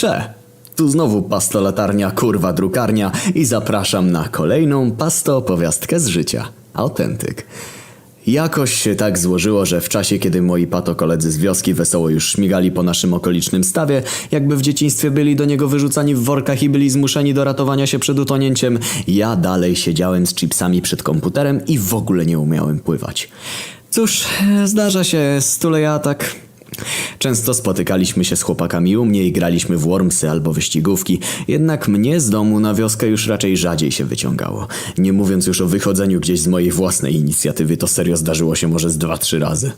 Cze! Tu znowu pastolatarnia, kurwa drukarnia i zapraszam na kolejną pasto opowiastkę z życia. Autentyk. Jakoś się tak złożyło, że w czasie, kiedy moi pato koledzy z wioski wesoło już śmigali po naszym okolicznym stawie, jakby w dzieciństwie byli do niego wyrzucani w workach i byli zmuszeni do ratowania się przed utonięciem, ja dalej siedziałem z chipsami przed komputerem i w ogóle nie umiałem pływać. Cóż, zdarza się, stule ja tak Często spotykaliśmy się z chłopakami u mnie i graliśmy w Wormsy albo wyścigówki, jednak mnie z domu na wioskę już raczej rzadziej się wyciągało. Nie mówiąc już o wychodzeniu gdzieś z mojej własnej inicjatywy, to serio zdarzyło się może z dwa, trzy razy.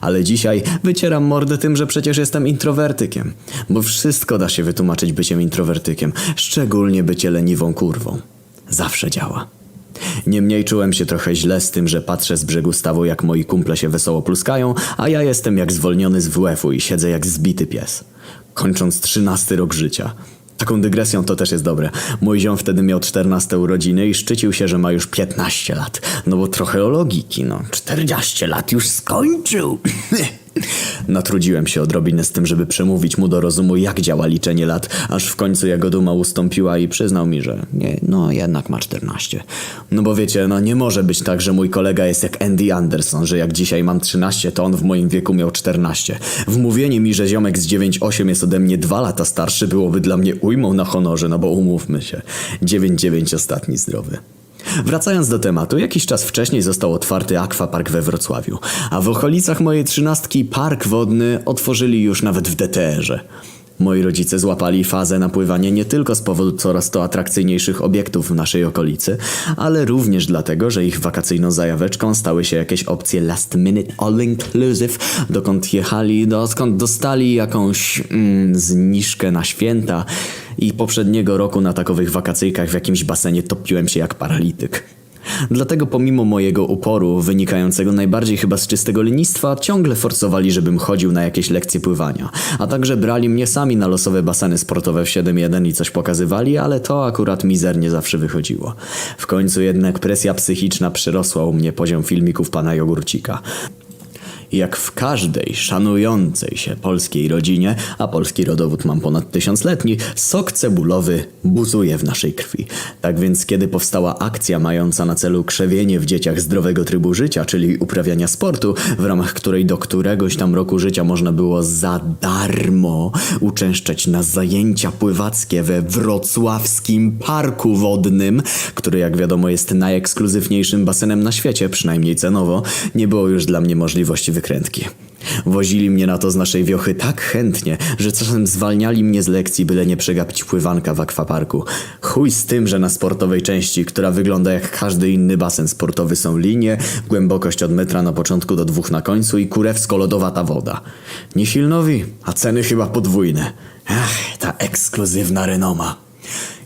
Ale dzisiaj wycieram mordę tym, że przecież jestem introwertykiem. Bo wszystko da się wytłumaczyć byciem introwertykiem, szczególnie bycie leniwą kurwą. Zawsze działa. Niemniej czułem się trochę źle z tym, że patrzę z brzegu stawu, jak moi kumple się wesoło pluskają, a ja jestem jak zwolniony z WF-u i siedzę jak zbity pies. Kończąc trzynasty rok życia. Taką dygresją to też jest dobre. Mój ziom wtedy miał 14 urodziny i szczycił się, że ma już 15 lat. No bo trochę o logiki, no. 40 lat już skończył. Natrudziłem się odrobinę z tym, żeby przemówić mu do rozumu, jak działa liczenie lat, aż w końcu jego duma ustąpiła i przyznał mi, że nie, no jednak ma 14. No bo wiecie, no nie może być tak, że mój kolega jest jak Andy Anderson, że jak dzisiaj mam 13, to on w moim wieku miał 14. Wmówienie mi, że ziomek z 9-8 jest ode mnie dwa lata starszy byłoby dla mnie ujmą na honorze, no bo umówmy się. 9-9 ostatni zdrowy. Wracając do tematu, jakiś czas wcześniej został otwarty akwapark we Wrocławiu, a w okolicach mojej trzynastki park wodny otworzyli już nawet w DTR-ze. Moi rodzice złapali fazę na pływanie nie tylko z powodu coraz to atrakcyjniejszych obiektów w naszej okolicy, ale również dlatego, że ich wakacyjną zajaweczką stały się jakieś opcje last minute all inclusive, dokąd jechali, dokąd dostali jakąś mm, zniżkę na święta i poprzedniego roku na takowych wakacyjkach w jakimś basenie topiłem się jak paralityk. Dlatego pomimo mojego uporu, wynikającego najbardziej chyba z czystego lenistwa, ciągle forsowali, żebym chodził na jakieś lekcje pływania. A także brali mnie sami na losowe baseny sportowe w 7.1 i coś pokazywali, ale to akurat mizernie zawsze wychodziło. W końcu jednak presja psychiczna przerosła u mnie poziom filmików pana Jogurcika. Jak w każdej szanującej się polskiej rodzinie, a polski rodowód mam ponad tysiącletni, sok cebulowy buzuje w naszej krwi. Tak więc kiedy powstała akcja mająca na celu krzewienie w dzieciach zdrowego trybu życia, czyli uprawiania sportu, w ramach której do któregoś tam roku życia można było za darmo uczęszczać na zajęcia pływackie we wrocławskim parku wodnym, który jak wiadomo jest najekskluzywniejszym basenem na świecie, przynajmniej cenowo, nie było już dla mnie możliwości wykrętki. Wozili mnie na to z naszej wiochy tak chętnie, że czasem zwalniali mnie z lekcji, byle nie przegapić pływanka w akwaparku. Chuj z tym, że na sportowej części, która wygląda jak każdy inny basen sportowy są linie, głębokość od metra na początku do dwóch na końcu i kurewsko-lodowata woda. Niechilnowi, a ceny chyba podwójne. Ach, ta ekskluzywna renoma.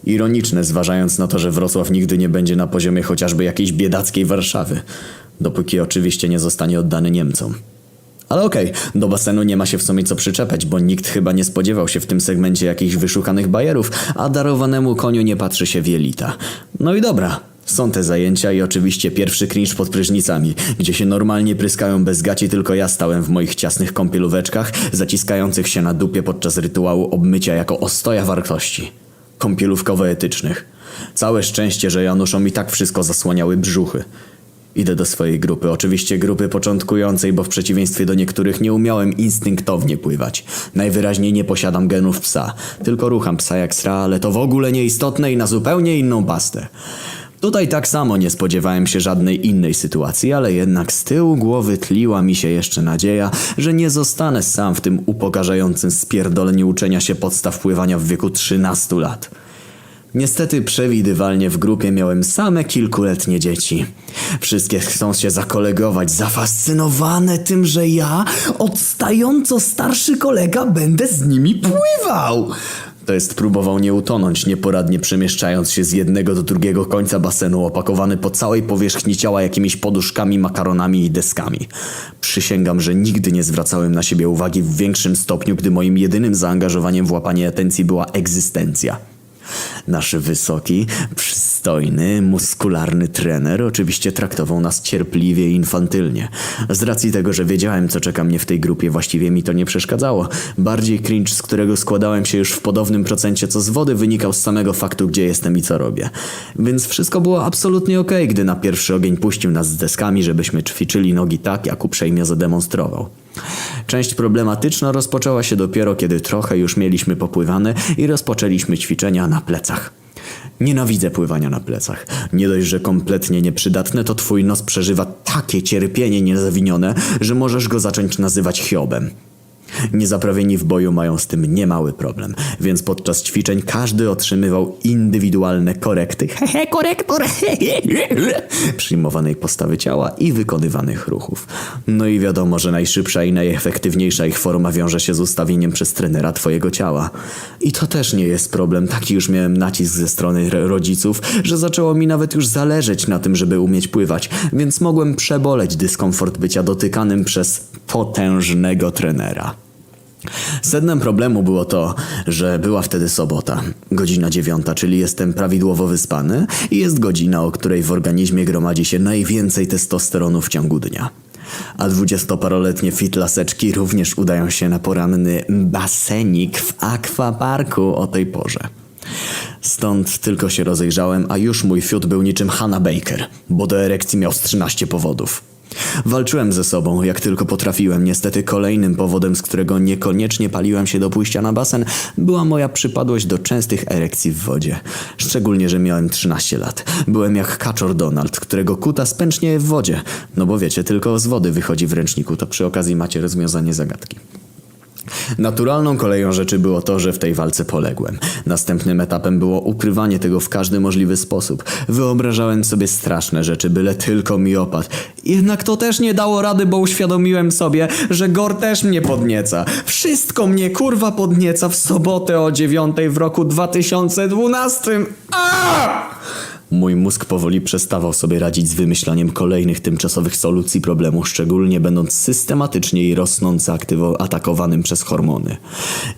Ironiczne, zważając na to, że Wrocław nigdy nie będzie na poziomie chociażby jakiejś biedackiej Warszawy. Dopóki oczywiście nie zostanie oddany Niemcom. Ale okej, do basenu nie ma się w sumie co przyczepiać, bo nikt chyba nie spodziewał się w tym segmencie jakichś wyszukanych bajerów, a darowanemu koniu nie patrzy się w jelita. No i dobra, są te zajęcia i oczywiście pierwszy cringe pod prysznicami, gdzie się normalnie pryskają bez gaci, tylko ja stałem w moich ciasnych kąpielóweczkach, zaciskających się na dupie podczas rytuału obmycia jako ostoja wartości. Kąpielówkowo-etycznych. Całe szczęście, że Januszom i tak wszystko zasłaniały brzuchy. Idę do swojej grupy, oczywiście grupy początkującej, bo w przeciwieństwie do niektórych nie umiałem instynktownie pływać. Najwyraźniej nie posiadam genów psa, tylko rucham psa jak sra, ale to w ogóle nieistotne i na zupełnie inną pastę. Tutaj tak samo nie spodziewałem się żadnej innej sytuacji, ale jednak z tyłu głowy tliła mi się jeszcze nadzieja, że nie zostanę sam w tym upokarzającym spierdoleniu uczenia się podstaw pływania w wieku 13 lat. Niestety przewidywalnie w grupie miałem same kilkuletnie dzieci. Wszystkie chcą się zakolegować, zafascynowane tym, że ja, odstająco starszy kolega, będę z nimi pływał. To jest próbował nie utonąć, nieporadnie przemieszczając się z jednego do drugiego końca basenu, opakowany po całej powierzchni ciała jakimiś poduszkami, makaronami i deskami. Przysięgam, że nigdy nie zwracałem na siebie uwagi w większym stopniu, gdy moim jedynym zaangażowaniem w łapanie atencji była egzystencja. Nasz wysoki, przystojny, muskularny trener oczywiście traktował nas cierpliwie i infantylnie. Z racji tego, że wiedziałem, co czeka mnie w tej grupie, właściwie mi to nie przeszkadzało. Bardziej cringe, z którego składałem się już w podobnym procencie co z wody, wynikał z samego faktu, gdzie jestem i co robię. Więc wszystko było absolutnie okej, gdy na pierwszy ogień puścił nas z deskami, żebyśmy ćwiczyli nogi tak, jak uprzejmie zademonstrował. Część problematyczna rozpoczęła się dopiero, kiedy trochę już mieliśmy popływane i rozpoczęliśmy ćwiczenia na plecach. Nienawidzę pływania na plecach. Nie dość, że kompletnie nieprzydatne, to twój nos przeżywa takie cierpienie niezawinione, że możesz go zacząć nazywać Hiobem. Niezaprawieni w boju mają z tym niemały problem, więc podczas ćwiczeń każdy otrzymywał indywidualne korekty hehe, korektor przyjmowanej postawy ciała i wykonywanych ruchów. No i wiadomo, że najszybsza i najefektywniejsza ich forma wiąże się z ustawieniem przez trenera twojego ciała. I to też nie jest problem, taki już miałem nacisk ze strony rodziców, że zaczęło mi nawet już zależeć na tym, żeby umieć pływać, więc mogłem przeboleć dyskomfort bycia dotykanym przez potężnego trenera. Sednem problemu było to, że była wtedy sobota, godzina dziewiąta, czyli jestem prawidłowo wyspany i jest godzina, o której w organizmie gromadzi się najwięcej testosteronu w ciągu dnia. A dwudziestoparoletnie fitlaseczki również udają się na poranny basenik w akwaparku o tej porze. Stąd tylko się rozejrzałem, a już mój fiut był niczym Hannah Baker, bo do erekcji miał z 13 powodów. Walczyłem ze sobą, jak tylko potrafiłem. Niestety kolejnym powodem, z którego niekoniecznie paliłem się do pójścia na basen, była moja przypadłość do częstych erekcji w wodzie. Szczególnie, że miałem 13 lat. Byłem jak kaczor Donald, którego kuta spęcznieje w wodzie. No bo wiecie, tylko z wody wychodzi w ręczniku, to przy okazji macie rozwiązanie zagadki. Naturalną koleją rzeczy było to, że w tej walce poległem. Następnym etapem było ukrywanie tego w każdy możliwy sposób. Wyobrażałem sobie straszne rzeczy, byle tylko mi opadł. Jednak to też nie dało rady, bo uświadomiłem sobie, że Gor też mnie podnieca. Wszystko mnie kurwa podnieca w sobotę o dziewiątej w roku 2012. Aaaa! Mój mózg powoli przestawał sobie radzić z wymyślaniem kolejnych tymczasowych solucji problemu, szczególnie będąc systematycznie i rosnąco aktywo atakowanym przez hormony.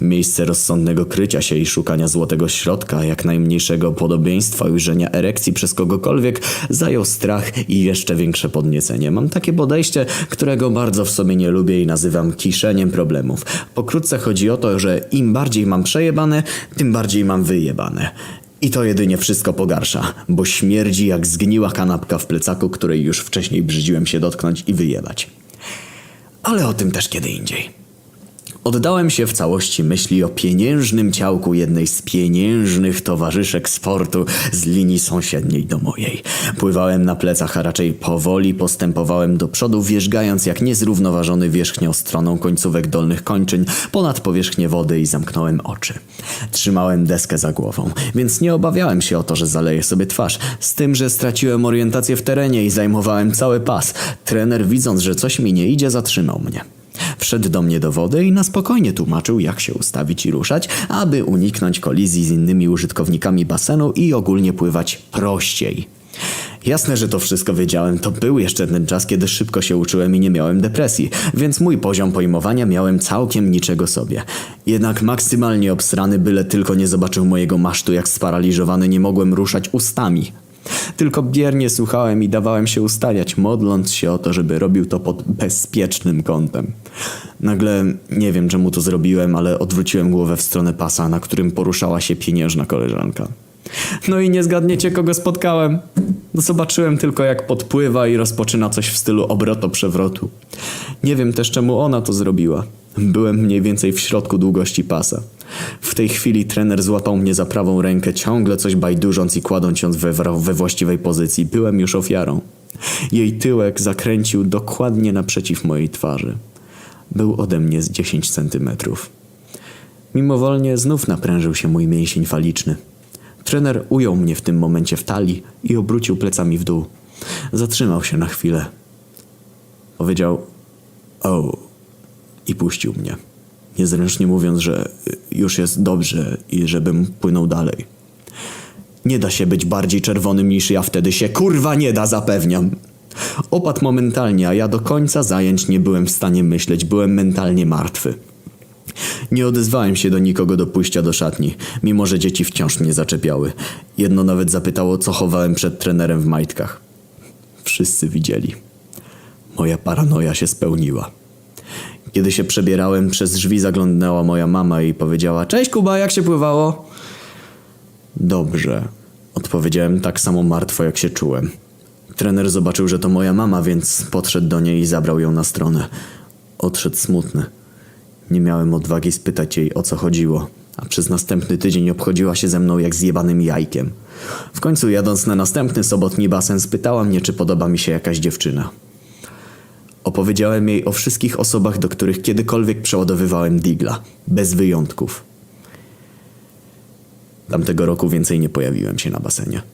Miejsce rozsądnego krycia się i szukania złotego środka, jak najmniejszego podobieństwa ujrzenia erekcji przez kogokolwiek, zajął strach i jeszcze większe podniecenie. Mam takie podejście, którego bardzo w sobie nie lubię i nazywam kiszeniem problemów. Pokrótce chodzi o to, że im bardziej mam przejebane, tym bardziej mam wyjebane. I to jedynie wszystko pogarsza, bo śmierdzi jak zgniła kanapka w plecaku, której już wcześniej brzydziłem się dotknąć i wyjebać. Ale o tym też kiedy indziej. Oddałem się w całości myśli o pieniężnym ciałku jednej z pieniężnych towarzyszek sportu z linii sąsiedniej do mojej. Pływałem na plecach, a raczej powoli postępowałem do przodu, wierzgając jak niezrównoważony wierzchnią stroną końcówek dolnych kończyn ponad powierzchnię wody i zamknąłem oczy. Trzymałem deskę za głową, więc nie obawiałem się o to, że zaleję sobie twarz. Z tym, że straciłem orientację w terenie i zajmowałem cały pas. Trener, widząc, że coś mi nie idzie, zatrzymał mnie. Wszedł do mnie do wody i na spokojnie tłumaczył, jak się ustawić i ruszać, aby uniknąć kolizji z innymi użytkownikami basenu i ogólnie pływać prościej. Jasne, że to wszystko wiedziałem, to był jeszcze ten czas, kiedy szybko się uczyłem i nie miałem depresji, więc mój poziom pojmowania miałem całkiem niczego sobie. Jednak maksymalnie obsrany, byle tylko nie zobaczył mojego masztu, jak sparaliżowany nie mogłem ruszać ustami. Tylko biernie słuchałem i dawałem się ustawiać, modląc się o to, żeby robił to pod bezpiecznym kątem. Nagle, nie wiem czemu to zrobiłem, ale odwróciłem głowę w stronę pasa, na którym poruszała się pieniężna koleżanka. No i nie zgadniecie, kogo spotkałem. No Zobaczyłem tylko, jak podpływa i rozpoczyna coś w stylu obroto-przewrotu. Nie wiem też, czemu ona to zrobiła. Byłem mniej więcej w środku długości pasa. W tej chwili trener złapał mnie za prawą rękę, ciągle coś bajdurząc i kładąc ją we, we właściwej pozycji. Byłem już ofiarą. Jej tyłek zakręcił dokładnie naprzeciw mojej twarzy. Był ode mnie z 10 centymetrów. Mimowolnie znów naprężył się mój mięsień faliczny. Trener ujął mnie w tym momencie w talii i obrócił plecami w dół. Zatrzymał się na chwilę. Powiedział: O, i puścił mnie. Niezręcznie mówiąc, że y, już jest dobrze i żebym płynął dalej. Nie da się być bardziej czerwonym niż ja wtedy się kurwa nie da, zapewniam. Opadł momentalnie, a ja do końca zajęć nie byłem w stanie myśleć, byłem mentalnie martwy. Nie odezwałem się do nikogo do pójścia do szatni, mimo że dzieci wciąż mnie zaczepiały. Jedno nawet zapytało, co chowałem przed trenerem w majtkach. Wszyscy widzieli. Moja paranoja się spełniła. Kiedy się przebierałem, przez drzwi zaglądnęła moja mama i powiedziała: Cześć Kuba, jak się pływało? Dobrze, odpowiedziałem tak samo martwo, jak się czułem. Trener zobaczył, że to moja mama, więc podszedł do niej i zabrał ją na stronę. Odszedł smutny. Nie miałem odwagi spytać jej, o co chodziło, a przez następny tydzień obchodziła się ze mną jak zjebanym jajkiem. W końcu jadąc na następny sobotni basen spytała mnie, czy podoba mi się jakaś dziewczyna. Opowiedziałem jej o wszystkich osobach, do których kiedykolwiek przeładowywałem digla, bez wyjątków. Tamtego roku więcej nie pojawiłem się na basenie.